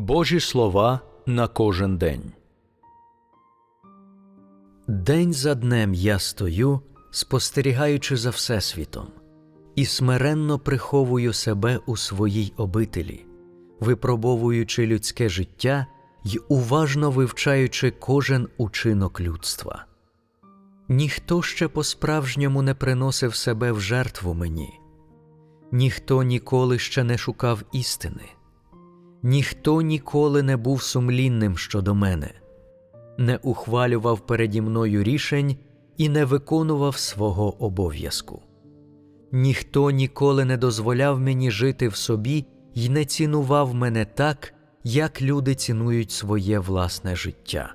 Божі слова на кожен день. День за днем я стою, спостерігаючи за Всесвітом, і смиренно приховую себе у своїй обителі, випробовуючи людське життя й уважно вивчаючи кожен учинок людства. Ніхто ще по-справжньому не приносив себе в жертву мені, ніхто ніколи ще не шукав істини, ніхто ніколи не був сумлінним щодо мене, не ухвалював переді мною рішень і не виконував свого обов'язку. Ніхто ніколи не дозволяв мені жити в собі й не цінував мене так, як люди цінують своє власне життя.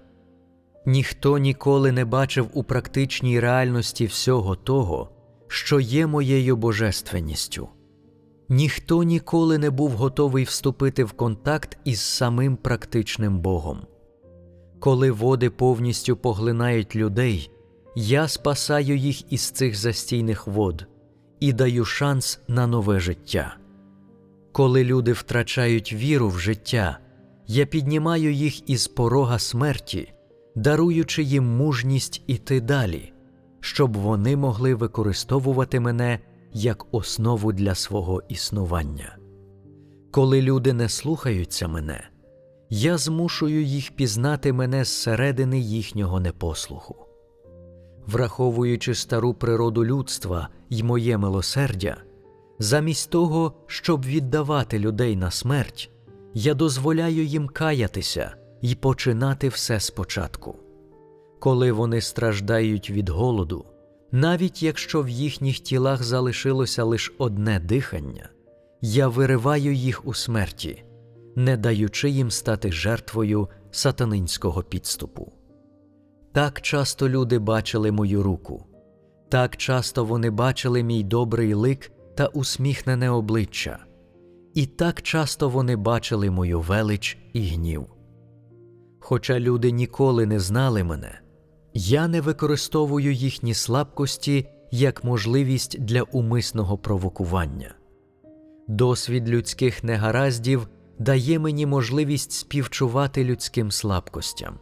Ніхто ніколи не бачив у практичній реальності всього того, що є моєю божественністю. Ніхто ніколи не був готовий вступити в контакт із самим практичним Богом. Коли води повністю поглинають людей, я спасаю їх із цих застійних вод і даю шанс на нове життя. Коли люди втрачають віру в життя, я піднімаю їх із порога смерті, даруючи їм мужність іти далі, щоб вони могли використовувати мене як основу для свого існування. Коли люди не слухаються мене, я змушую їх пізнати мене зсередини їхнього непослуху. Враховуючи стару природу людства й моє милосердя, замість того, щоб віддавати людей на смерть, я дозволяю їм каятися й починати все спочатку. Коли вони страждають від голоду, навіть якщо в їхніх тілах залишилося лише одне дихання, я вириваю їх у смерті, не даючи їм стати жертвою сатанинського підступу. Так часто люди бачили мою руку, так часто вони бачили мій добрий лик та усміхнене обличчя, і так часто вони бачили мою велич і гнів. Хоча люди ніколи не знали мене, я не використовую їхні слабкості як можливість для умисного провокування. Досвід людських негараздів дає мені можливість співчувати людським слабкостям.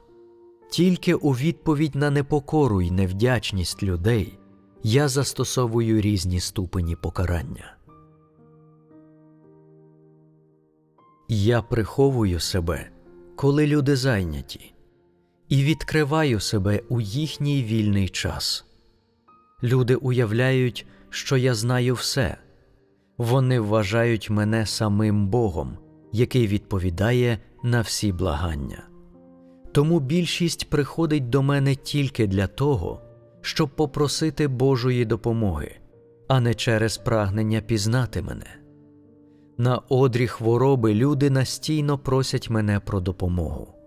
Тільки у відповідь на непокору й невдячність людей я застосовую різні ступені покарання. Я приховую себе, коли люди зайняті, і відкриваю себе у їхній вільний час. Люди уявляють, що я знаю все, вони вважають мене самим Богом, який відповідає на всі благання. Тому більшість приходить до мене тільки для того, щоб попросити Божої допомоги, а не через прагнення пізнати мене. На одрі хвороби люди настійно просять мене про допомогу.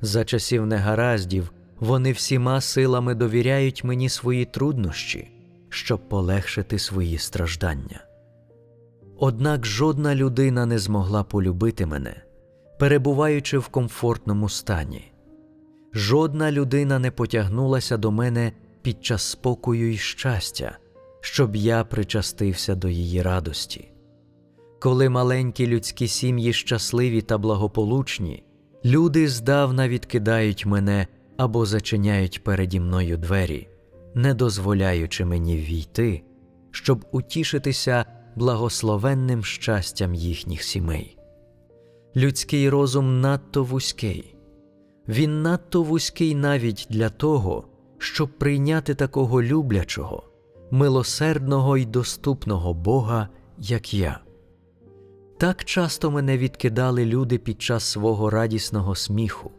За часів негараздів вони всіма силами довіряють мені свої труднощі, щоб полегшити свої страждання. Однак жодна людина не змогла полюбити мене, перебуваючи в комфортному стані. Жодна людина не потягнулася до мене під час спокою і щастя, щоб я причастився до її радості. Коли маленькі людські сім'ї щасливі та благополучні, люди здавна відкидають мене або зачиняють переді мною двері, не дозволяючи мені війти, щоб утішитися благословенним щастям їхніх сімей. Людський розум надто вузький, він надто вузький навіть для того, щоб прийняти такого люблячого, милосердного й доступного Бога, як я. Так часто мене відкидали люди під час свого радісного сміху,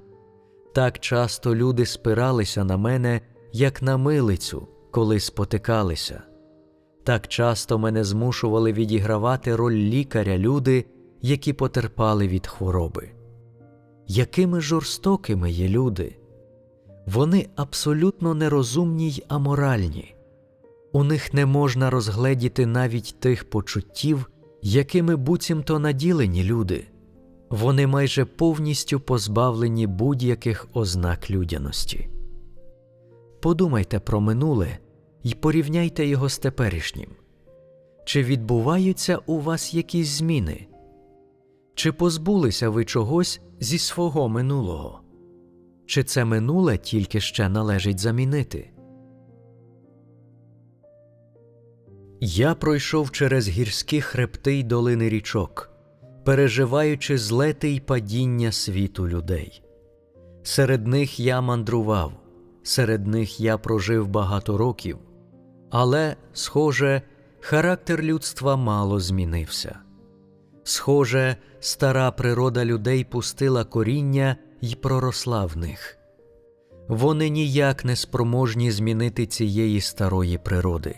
так часто люди спиралися на мене, як на милицю, коли спотикалися, так часто мене змушували відігравати роль лікаря люди, які потерпали від хвороби. Якими жорстокими є люди? Вони абсолютно нерозумні й аморальні, у них не можна розгледіти навіть тих почуттів, якими буцімто наділені люди, вони майже повністю позбавлені будь-яких ознак людяності. Подумайте про минуле і порівняйте його з теперішнім. Чи відбуваються у вас якісь зміни? Чи позбулися ви чогось зі свого минулого? Чи це минуле тільки ще належить замінити? Я пройшов через гірські хребти й долини річок, переживаючи злети й падіння світу людей. Серед них я мандрував, серед них я прожив багато років, але, схоже, характер людства мало змінився. Схоже, стара природа людей пустила коріння й проросла в них. Вони ніяк не спроможні змінити цієї старої природи.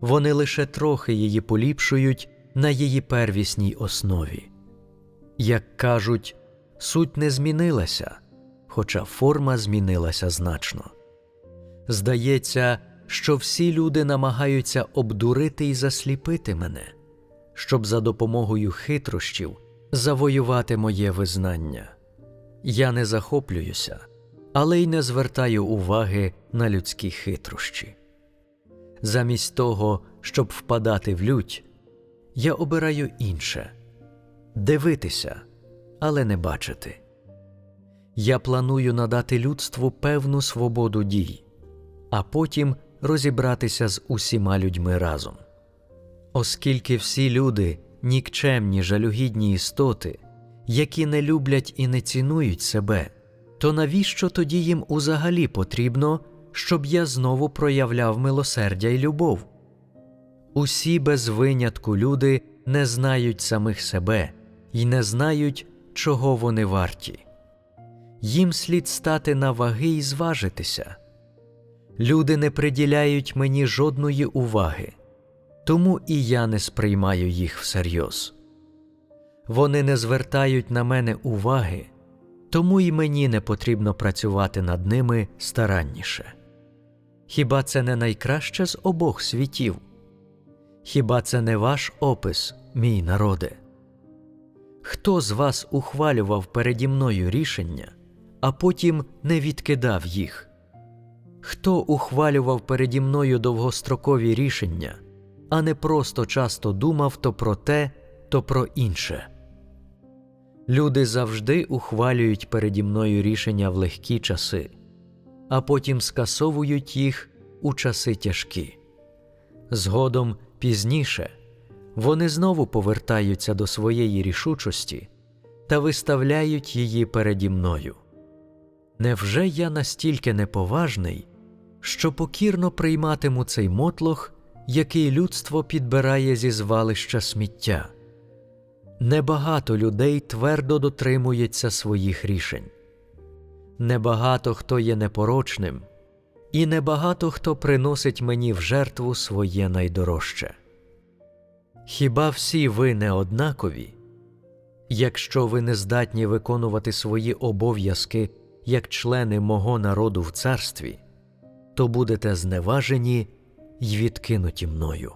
Вони лише трохи її поліпшують на її первісній основі. Як кажуть, суть не змінилася, хоча форма змінилася значно. Здається, що всі люди намагаються обдурити і засліпити мене, щоб за допомогою хитрощів завоювати моє визнання. Я не захоплююся, але й не звертаю уваги на людські хитрощі. Замість того, щоб впадати в лють, я обираю інше дивитися, але не бачити. Я планую надати людству певну свободу дій, а потім розібратися з усіма людьми разом. Оскільки всі люди нікчемні жалюгідні істоти, які не люблять і не цінують себе, то навіщо тоді їм узагалі потрібно, щоб я знову проявляв милосердя й любов? Усі без винятку люди не знають самих себе і не знають, чого вони варті. Їм слід стати на ваги і зважитися. Люди не приділяють мені жодної уваги, тому і я не сприймаю їх всерйоз. Вони не звертають на мене уваги, тому і мені не потрібно працювати над ними старанніше. Хіба це не найкраще з обох світів? Хіба це не ваш опис, мій народе? Хто з вас ухвалював переді мною рішення, а потім не відкидав їх? Хто ухвалював переді мною довгострокові рішення, а не просто часто думав то про те, то про інше? Люди завжди ухвалюють переді мною рішення в легкі часи, а потім скасовують їх у часи тяжкі. Згодом пізніше вони знову повертаються до своєї рішучості та виставляють її переді мною. Невже я настільки неповажний, що покірно прийматиму цей мотлох, який людство підбирає зі звалища сміття? Небагато людей твердо дотримується своїх рішень. Небагато хто є непорочним, і небагато хто приносить мені в жертву своє найдорожче. Хіба всі ви не однакові? Якщо ви не здатні виконувати свої обов'язки як члени мого народу в царстві, то будете зневажені й відкинуті мною.